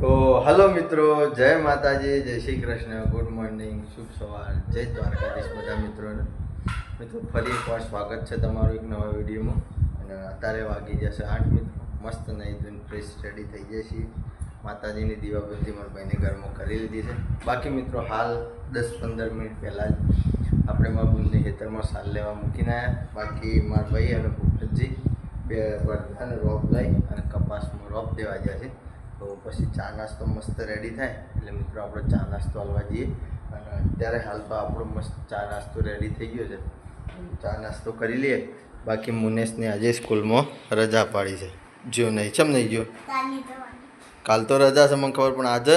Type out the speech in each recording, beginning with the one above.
તો હલો મિત્રો, જય માતાજી, જય શ્રી કૃષ્ણ, ગુડ મોર્નિંગ, શુભ સવાર, જય દ્વારકાધીશ બધા મિત્રોને. મિત્રો, ફરી એકવાર સ્વાગત છે તમારું એક નવા વિડીયોમાં. અને અત્યારે વાગી જશે આઠ મિત્રો મસ્ત નહીં ધોઈને ફ્રેશ રેડી થઈ છીએ. માતાજીની દીવાબંધી મારા ભાઈને ઘરમાં કરી લીધી છે. બાકી મિત્રો, હાલ દસ પંદર મિનિટ પહેલાં જ આપણે મારા બુનની ખેતરમાં સાલ લેવા મૂકીને આવ્યા બાકી મારા ભાઈ અને ભૂપતજી બે બળદાને રોપ લઈ અને કપાસમાં રોપ દેવા ગયા છે. તો પછી ચા નાસ્તો મસ્ત રેડી થાય. એટલે મિત્રો આપણે ચા નાસ્તો હાલવા જઈએ. અને અત્યારે હાલ તો આપણો મસ્ત ચા નાસ્તો રેડી થઈ ગયો છે. ચા નાસ્તો કરી લઈએ. બાકી મુનેશને આજે સ્કૂલમાં રજા પાડી છે. જો નહીં ચમ નહીં ગયો કાલ તો રજા છે મને ખબર પણ આજે?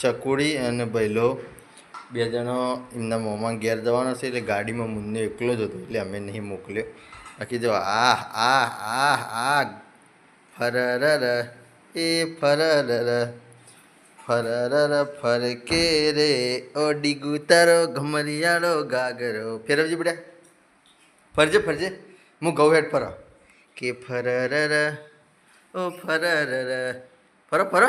ચકુડી અને ભૈલો બે જણો એમના મોંમાં ઘેર જવાનો છે એટલે ગાડીમાં મુન્ને એકલો જ હતો એટલે અમે નહીં મોકલ્યો. બાકી જો આ આ આ આ ફરર એ ફરર ફરર ફરકે રે ઓ ડીગુ તારો ઘમરિયાળો ગાગરો. ફેરવજી બેટા ફરજે ફરજે. હું ગૌ હેઠ ફરો. કે ફરર ઓ ફરર ફરો ફરો.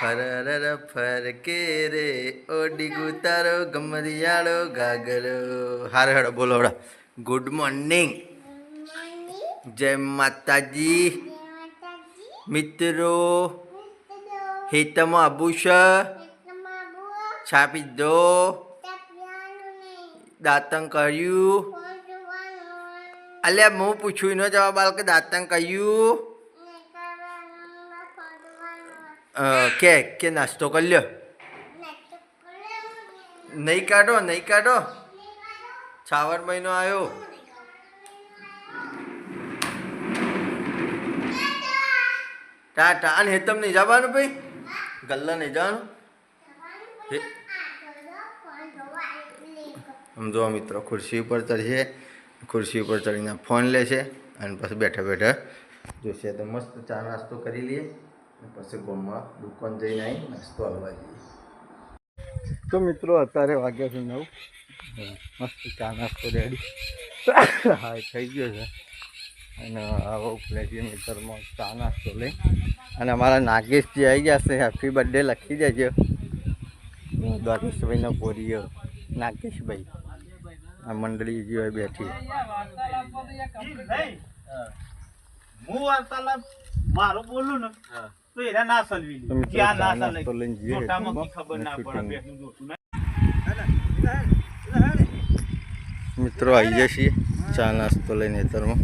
ફરર ફરકે રે ઓ ડીગુ તારો ગમરિયાળો ગાગરો. હારે હેડો બોલો ગુડ મોર્નિંગ જય માતાજી. મિત્રો હેતમાં અભૂષ છાપી દો દાંતણ કર્યું અલે હું પૂછ્યું એનો જવાબ આલ કે દાંતણ કર્યું કે કે નાસ્તો કરી લ્યો નહીં કાઢો નહીં કાઢો છાવર મહિનો આવ્યો ટાટા. અને હેતમ નહીં જવાનું ભાઈ? ગલ્લા નહીં જવાનું? આમ સમજો મિત્રો ખુરશી ઉપર ચડશે ખુરશી ઉપર ચડીને ફોન લે છે અને પછી બેઠા બેઠા જોશે. તો મસ્ત ચા નાસ્તો કરી લઈએ. પછી ગોમમાં દુકાન જઈને આવી નાસ્તો આવવા જઈએ તો મિત્રો અત્યારે વાગ્યા છે નવ. મસ્ત ચા નાસ્તો રેડી. હા થઈ ગયો છે. અને આવો પ્લેટી મિત્રમાં ચા નાસ્તો લઈ. અને અમારા નાગેશજી આવી ગયા છે હેપી બર્થડે લખી દેજો. દ્વારકેશભાઈનો પોરીઓ નાગેશભાઈ. આ મંડળી જે હોય બેઠી. હું વાર્તાલાપ મારું બોલું ને તો એને ના સલવી મિત્રો ક્યાં ના ચા નાસ્તો સલે લઈને જઈએ મોટામાં ખબર ના પડે shooting. બેઠું જોતું ના. મિત્રો આવી જશે છીએ ચા નાસ્તો લઈને તરમાં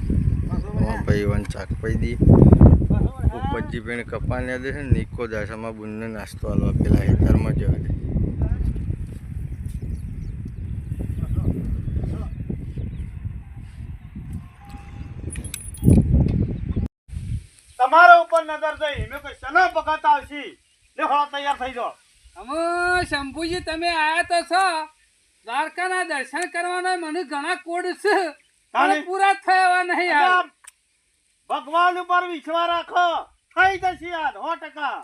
ભાઈ વન ચાક પાઈ દઈએ ઉપરજી પણ કપાને દે છે નિકો દાસામાં બુનને નાસ્તો હાલવા પેલા હેતરમાં જવા દે તમારા ઉપર નજર જઈ મેં કોઈ સનો પકાતા આવશી? લે હળો તૈયાર થઈ જાઓ. અમે શંભુજી તમે આયા તો છો. દ્વારકાના દર્શન કરવાનો મને ઘણા કોડ છે. પૂરા થયા નહીં ભગવાન ઉપર વિશ્વાસ રાખો. થઈ જશે યાર સો ટકા.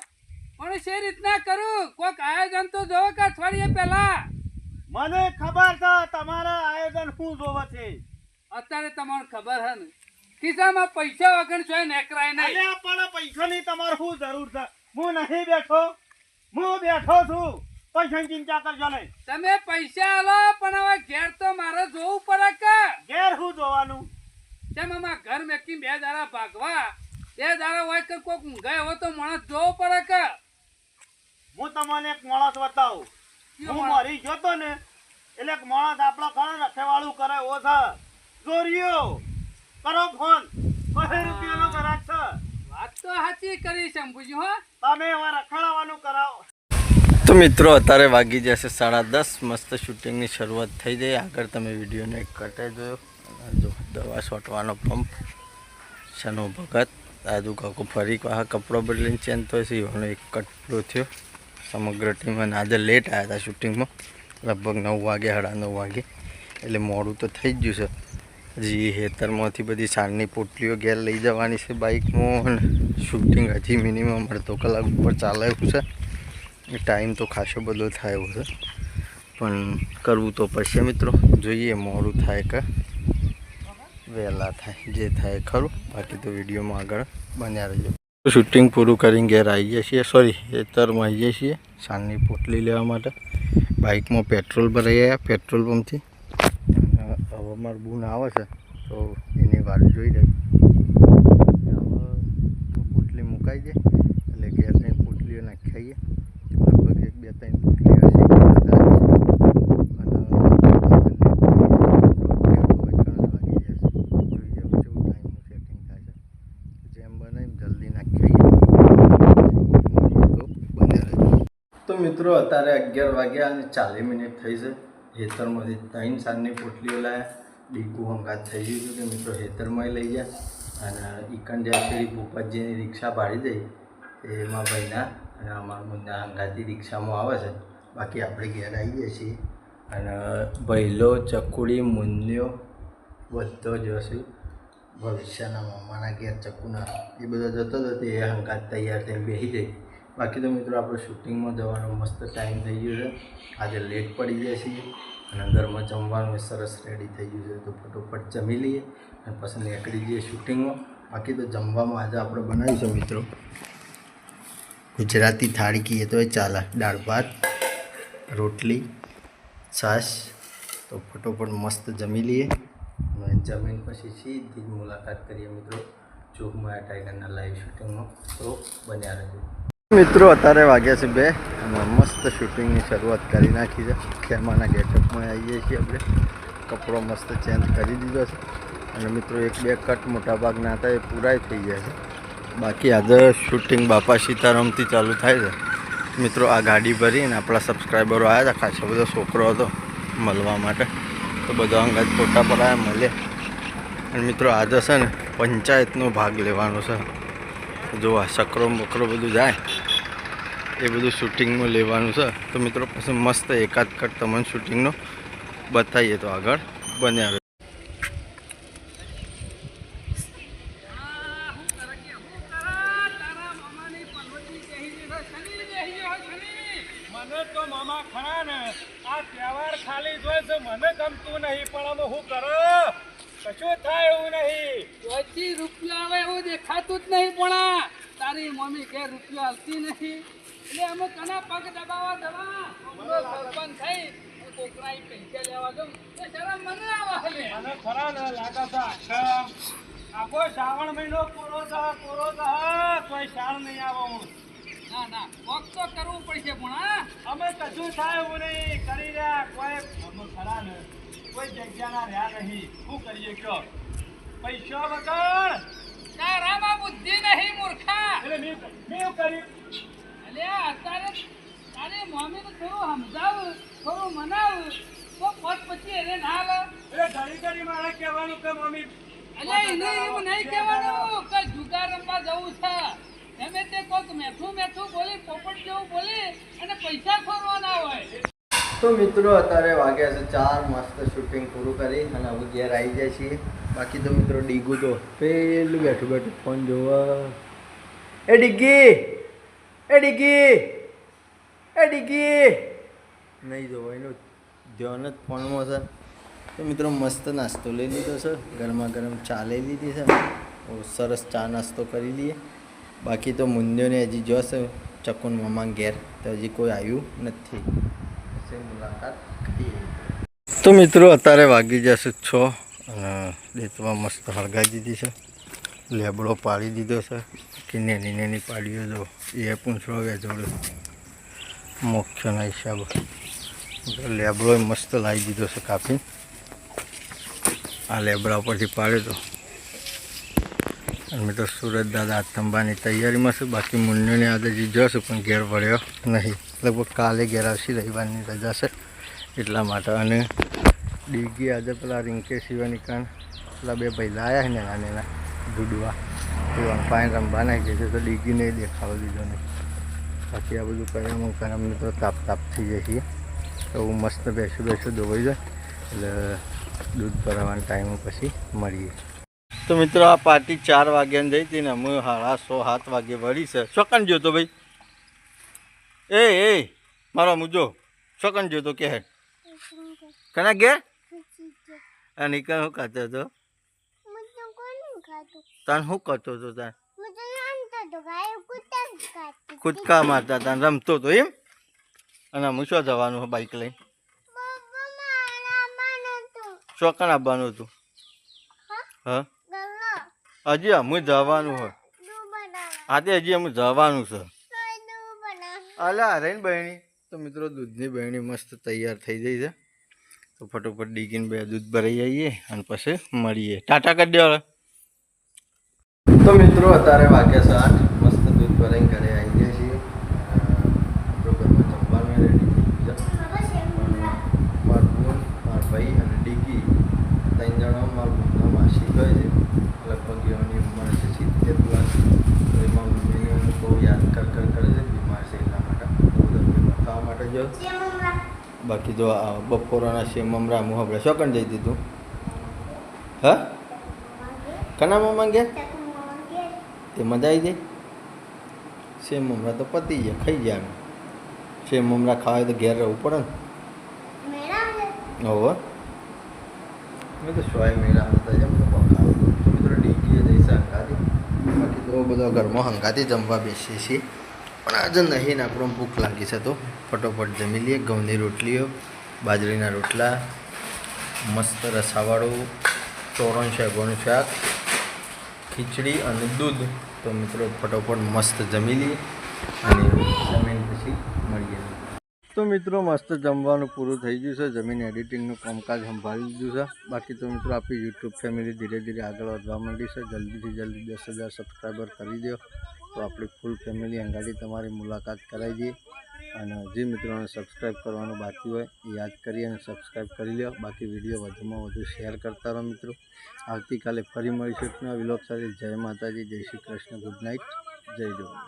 પણ છે રીતના કરું? કોઈક આયોજન તો જોવો કે અઠવાડિયે પહેલા? મને ખબર છે તમારા આયોજન શું જોવે છે? અત્યારે તમને ખબર હે ને. ખિસ્સામાં પૈસા વગર ચોય નેકરાય નહીં. અલ્યા પણ પૈસાની તમારે શું જરૂર છે? હું નહીં બેઠો. હું બેઠો છું. પૈસાની ચિંતા કરજો નહીં. તમે પૈસા આલો પણ હવે ઘેર તો મારે જોવું પડે કે? ઘેર શું જોવાનું? તેમ આમાં ઘર મેકી બે દાડા ભાગવા બે દાડા હોય કે કોક ઊંઘાય હોય તો માણસ જોવો પડે કે. હું તમને એક માણસ બતાવું. હું? મરી જોતો ને એટલે એક માણસ આપણા ઘરે રખેવાળું કરે ઓ છે જોરિયો કરો ફોન કહે રૂપિયાનો કરાક છે. વાત તો સાચી કરી શંભુજી હો. તમે હવે રખડાવવાનું કરાવો. તો મિત્રો અત્યારે વાગી જશે સાડા દસ. મસ્ત શૂટિંગની શરૂઆત થઈ જાય આગળ તમે વિડીયોને કટાઈ જોયો દવા છોટવાનો પંપ શનો ભગત. દાદુ કાકો ફરી આ કપડો બદલીને ચેન્જ છે એવાનો એક કટલો થયો. સમગ્ર ટીમ અને આજે લેટ આવ્યા હતા શૂટિંગમાં લગભગ નવ વાગે, સાડા નવ વાગે. એટલે મોડું તો થઈ જ ગયું છે. હજી હેતરમાંથી બધી સાંજની પોટલીઓ ઘેર લઈ જવાની છે બાઇકમાં શૂટિંગ હજી મિનિમમ અડધો કલાક ઉપર ચાલે છે. ટાઈમ તો ખાસો બધો થાય એવો છે પણ કરવું તો પડશે મિત્રો. જોઈએ, મોડું થાય કે વહેલા થાય, જે થાય ખરું. બાકી તો વિડીયોમાં આગળ બન્યા રહીએ શૂટિંગ પૂરું કરીને ઘેર આવી જઈએ છીએ. સોરી ખેતરમાં આવી જઈએ છીએ. સાંજની પોટલી લેવા માટે. બાઇકમાં પેટ્રોલ ભરાઈ ગયા પેટ્રોલ પંપથી. હવે મારું બૂન આવે છે, તો એની વાર જોઈ રહી હવે પોટલી મુકાઈ જાય, એટલે ઘેર ત્રણ પોટલીઓ નાખી આવીએ લગભગ એક બે ત્રણ પોટલી હશે. મિત્રો, અત્યારે અગિયાર વાગ્યા અને ચાલીસ મિનિટ થઈ છે. હેતરમાંથી ત્રણ સાંજની પોટલીઓ લાવ્યા ડીકુ હંગાત થઈ ગયું હતું કે મિત્રો હેતરમાં લઈ ગયા. અને જ્યાં સુધી ભૂપતજીની રિક્ષા ભાડી દઈ. એમાં ભાઈના અને અમારા મુદ્દા હંગાતી રિક્ષામાં આવે છે. બાકી આપણે ઘેર આવીએ છીએ. અને ભૈલો, ચકુડી, મુન્યો બધો જ હશે. ભવિષ્યના મામાના ઘેર ચકુના એ બધો જતો હતો તે એ હંગાત તૈયાર થઈને બેસી જાય. બાકી તો મિત્રો આપણે શૂટિંગમાં જવાનો મસ્ત ટાઈમ થઈ ગયો છે. આજે લેટ પડી જાય છીએ અને ઘરમાં જમવાનું સરસ રેડી થઈ ગયું છે. તો ફટોફટ જમી લઈએ અને પછી નીકળી જઈએ શૂટિંગમાં. બાકી તો જમવામાં આજે આપણે બનાવીશું મિત્રો. ગુજરાતી થાળી કહીએ તો એ ચાલે. દાળ ભાત, રોટલી, છાશ. તો ફટોફટ મસ્ત જમી લઈએ. અને જમીન પછી સીધી મુલાકાત કરીએ મિત્રો. જોગમાયા ટાઈગરના લાઈવ શૂટિંગમાં તો બન્યા રહેજો. મિત્રો, અત્યારે વાગ્યા છે બે અને મસ્ત શૂટિંગની શરૂઆત કરી નાખી છે. ખેમાના ગેટઅપમાં આવીએ છીએ આપણે. કપડો મસ્ત ચેન્જ કરી દીધો છે. અને મિત્રો, એક બે કટ મોટાભાગના હતા, એ પૂરાય થઈ ગયા છે. બાકી આજે શૂટિંગ બાપા સીતારામથી ચાલુ થાય છે. મિત્રો, આ ગાડી ભરીને આપણા સબસ્ક્રાઈબરો આવ્યા હતા. ખાસો બધો છોકરો હતો મળવા માટે. તો બધો અંગાજ ફોટા પડાયા મળે. અને મિત્રો આજે છે ને, પંચાયતનો ભાગ લેવાનો છે. જો આ સકરો બકરો બધું જાય એ બધું શૂટિંગનું લેવાનું છે. તો મિત્રો, પછી મસ્ત એકાદ કટ તમને શૂટિંગનો બતાવીએ તો આગળ. બન્યા રહે મને તો મામા ખરા ને આ તહેવાર ખાલી જોઈ છે મને ગમતું નહીં પણ અમે શું કરો કશું થાય એવું નહીં પચી રૂપિયા આવે એવું દેખાતું જ નહીં પણ તારી મમ્મી કે રૂપિયા હાલતી નથી. એટલે અમે કના પગ દબાવા દવા. સરપંચ થઈ. હું છોકરા પૈસા લેવા જાઉં તો શરમ મને આવા મને ખરા ને લાગા છે. આખા શ્રાવણ મહિનો પૂરો થા પૂરો થા કોઈ શાળ નહીં આવો હું. ના ના. વોક તો કરવું પડશે પણ હા. અમે કશું થાય એવું નહીં. કરી રહ્યા. કોઈ અમે ખરા ને. કોઈ જગ્યાના રહ્યા નહીં. શું કરીએ કયો? પૈસા વગર તારામાં બુદ્ધિ નહીં મૂર્ખા. એટલે મેં મેં કર્યું. એટલે અત્યારે તારી મમ્મીને થોડું સમજાવ થોડું મનાવ તો પદ પછી એને ના લે એટલે ઘડી ઘડી મારે કહેવાનું કે મમ્મી એટલે એને એમ નહીં કહેવાનું કે જુગાર રમવા જવું છે. એમે તે કોક મેઠું મેઠું બોલી પોપટ જેવું બોલી અને પૈસા ખોરવાના હોય. તો મિત્રો અત્યારે વાગ્યા છે ચાર મસ્ત શૂટિંગ પૂરું કરી અને હવે ઘેર આવી જાય છીએ. બાકી તો મિત્રો ડીગું તો પેલું બેઠું બેઠું ફોન જોવા. એ ડીગી! એ ડીગી! એ ડીગી! નહીં જોવા એનું ધ્યાન જ ફોનમાં છે. તો મિત્રો મસ્ત નાસ્તો લઈ લીધો છે. ગરમા ગરમ ચા લઈ લીધી છે. સરસ ચા નાસ્તો કરી લઈએ. બાકી તો મુંદ્યોને હજી જોશે ચકુન મામા ઘેર તો હજી કોઈ આવ્યું નથી. મુલાકાત તો મિત્રો અત્યારે વાગી જશે છ. અને રેતમાં મસ્ત હળગાઈ દીધી છે. લેબડો પાડી દીધો છે. કે નેની નેની પાડીઓ જો એ પૂંછડો વેચોડો મોક્ષના હિસાબે. લેબડો મસ્ત લાવી દીધો છે કાપી આ લેબડા ઉપરથી પાડ્યો તો. અને તો સુરત દાદા તંબાની તૈયારીમાં છું. બાકી મુન્નીને આજે જશું, પણ ઘેર વળ્યો નહીં. લગભગ કાલે ઘેર આવશે, રવિવારની રજા છે. એટલા માટે અને ડીગી આજે પેલા રિંકે સિવાની કાન પેલા બે ભાઈ લાયા ને નાના એના ડૂડવા એ પાણી રમવા નાખી છે તો ડીગી નહીં દેખાવા દીધો નહીં. બાકી આ બધું કરે હું કરે અમને તો તાપ તાપ થઈ જાય છીએ તો હું મસ્ત બેસું બેસું દોવાઈ જાય એટલે દૂધ ભરાવાના ટાઈમ પછી મળીએ. તો મિત્રો આ પાર્ટી ચાર વાગ્યાને જઈ હતી ને અમે સાડા સો સાત વાગે વળી છે. ચોકન જોતો ભાઈ. એ એ મારો મુજો. શકન જોતો કે? કના ઘેર? અને કે હું ખાતો હતો? તને શું કરતો હતો તને? તો હતો. કૂદકા મારતા તાન રમતો હતો એમ? અને હું શું જવાનું બાઈક લઈ હતું. ચોકન આવવાનું હતું? હા? હજી અમે જવાનું હોય. આજે હજી અમે જવાનું છે. અલા અરે બહેણી તો મિત્રો દૂધની બહેણી મસ્ત તૈયાર થઈ જાય છે. તો ફટોફટ ડીકીને બે દૂધ ભરાઈ જઈએ અને પછી મળીએ. ટાટા કરી તો મિત્રો, અત્યારે વાગ્યા છે મસ્ત દૂધ ભરાઈને ઘરે આવી ગયા છીએ આપણું ઘરમાં જમવાનું રેડી થઈ ગયું છે મારા બોન મારા ભાઈ અને ડીકી ત્રણ જણા મારા બોનના માસી કહે છે લગભગ એની ઉંમર છે સિત્તેર પ્લસ તો એમાં મમ્મીને હું બહુ યાદ કર કર કરે છે બીમાર છે એટલા માટે તો બધા ભેગા થવા માટે જો બાકી જો આ બપોરાના સેમ મમરા હું આપણે શોકન જઈ દીધું? હા? કનામાં માંગ્યા તે મજા આવી જાય સેમ મમરા તો પતી ગયા ખાઈ ગયા અમે સેમ મમરા ખાવા તો ઘેર રહેવું પડે ને. હોવે. મેં તો સોય મેળા હતા જેમ તો મિત્રો ડીકીએ જઈશે હંગાતી. બાકી તો બધા ઘરમાં હંગાતી જમવા બેસીએ છીએ. પણ આજે નહીં આપણો ભૂખ લાગી છે તો. ફટોફટ જમી લઈએ, ઘઉંની રોટલીઓ, બાજરીના રોટલા, મસ્ત રસાવાળું તોરણ શાકોનું શાક, ખીચડી અને દૂધ. તો મિત્રો, ફટોફટ મસ્ત જમી લઈએ અને જમીન પછી મળીએ. તો મિત્રો, મસ્ત જમવાનું પૂરું થઈ ગયું છે. જમીન એડિટિંગનું કામકાજ સંભાળી દીધું છે. બાકી તો મિત્રો, આપણી યુટ્યુબ ફેમિલી ધીરે ધીરે આગળ વધવા માંડી છે. જલ્દીથી જલ્દી દસ હજાર સબસ્ક્રાઈબર કરી દો. તો આપણી ફૂલ ફેમિલી અંગાડી તમારી મુલાકાત કરાવી દઈએ અને જે મિત્રોને સબસ્ક્રાઈબ કરવાનું બાકી હોય એ યાદ કરી અને સબસ્ક્રાઈબ કરી લો બાકી વીડિયો વધુમાં વધુ શેર કરતા રહો મિત્રો. આવતીકાલે ફરી મળીશું. નવા વિલોક સાથે જય માતાજી, જય શ્રી કૃષ્ણ. ગુડ નાઇટ જય જોવાન.